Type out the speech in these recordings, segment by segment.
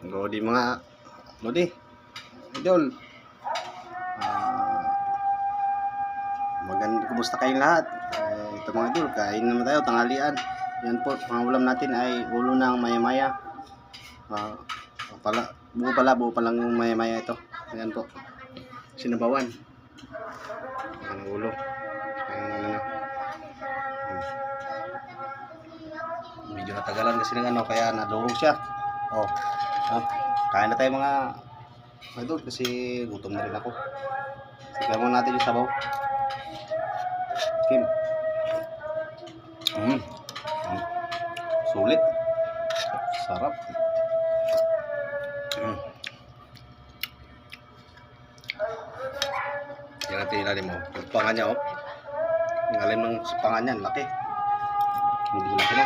Lodi mga Lodi. Idol. Ah, maganda kumusta kayong lahat? Eh, ito mga idol, kain naman tayo tanghalian. Yan po, mga ulam natin ay ulo ng maya-maya. Ah, pala, buo pala, buo pa lang yung maya-maya ito. Ayan po. Sinabawan. Ang ulo. Ang ano. Medyo natagalan kasi ng ano, kaya nadurog siya. Oh. Oh. Kain na tayo mga idol kasi gutom na rin ako. Sigyan mo natin yung sabaw. Kim. Mm. Mm. Sulit. Sarap. Mm. Yan natin ilalim mo. Yung panga niya, oh. Yung ilalim ng panga niya, laki. Hindi laki na.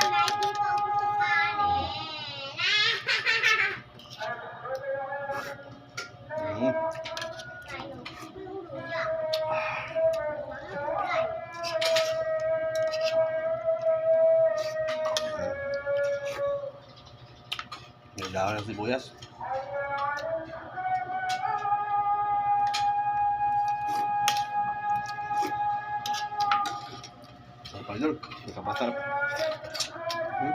May dahon ng sibuyas. Sarap pa idol. Nakapasarap. Hmm?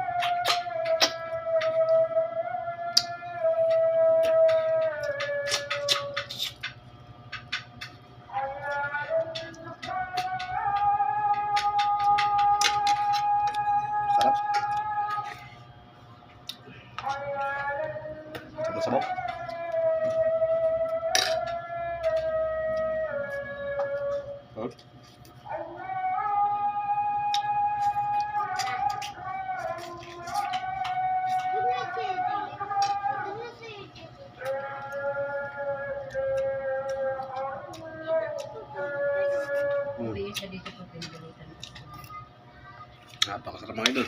Sarap. Sarap sabok. Oh. Mm. Uwi siya dito pag pinagalitan. Napakasarap mga idol.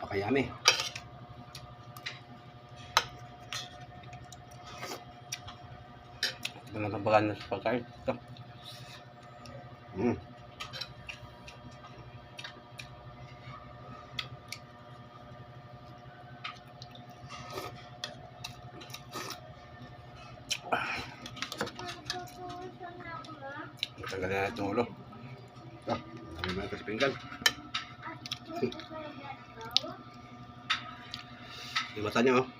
Napakayami. Na nabagan na sa pagkain. Ito. Mm. Matanggal na itong ulo. Ito. Kami mga kasipinggan. Mata niya oh.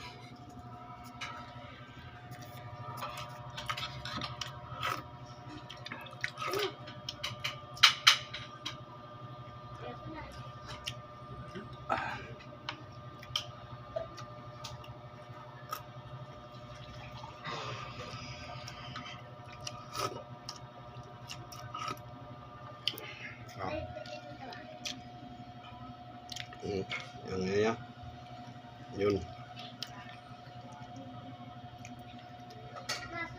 Mm. Yan. Yun.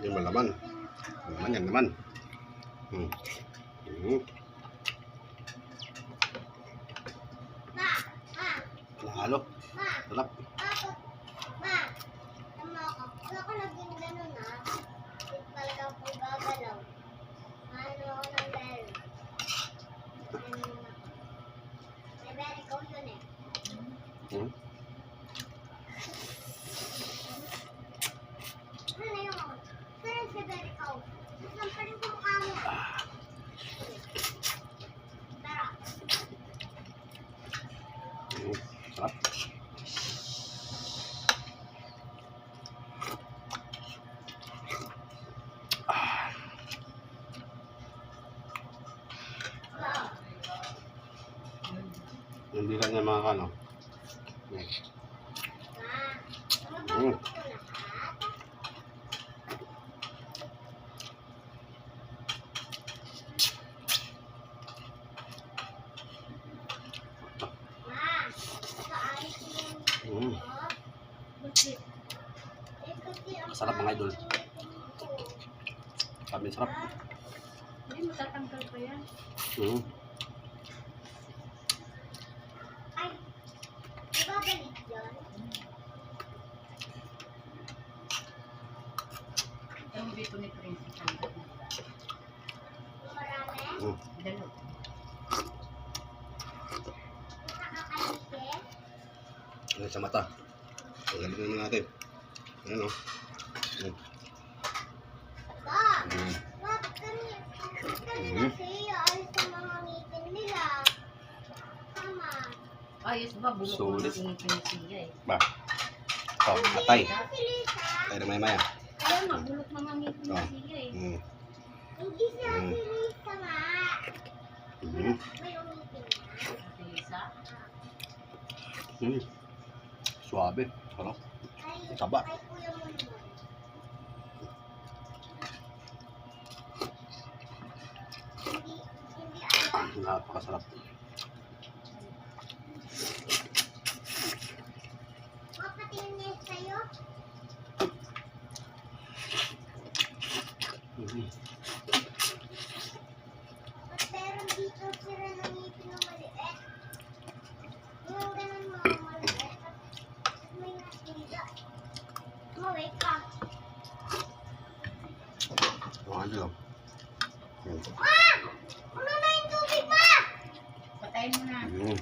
Yung malaman. Malaman yan naman. Hmm. Hmm. Nahalo. Sarap. Hmm. Hmm. Sarap. Hindi lang niya mga ano. Hmm. Mm. Mm. Bakit? Masarap mga idol. Sabi sarap. Hindi matatanggal pa yan. Mm. Ang bito ni Princess ang ganda. Mm. Dalo. Ano sa mata? Tanggalin naman natin. Ayan o. Mm. Mm. Ayos ba? Bulok Sulit. mo ng siya eh. Ba? Oh, atay. Atay na maya maya. Kaya nga, bulok na nga ngipin Oh. siya eh. Mm. Hindi siya Mm. silisa nga. Mm. May umitin na. Lisa. Mm. Suabe. Ay, Taba. Ano. Napakasarap. Papatingin niya sa'yo. Mm. At meron dito sila ng ngipin na maliit. Yung ganun mga maliit. At may nasila. Mawake ka. Idol. Mm. Ah! Ano na yung tubig pa? Patayin mo na. Mm.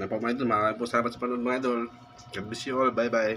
Yan po mga po salamat sa panonood mga idol. God bless you all. Bye bye.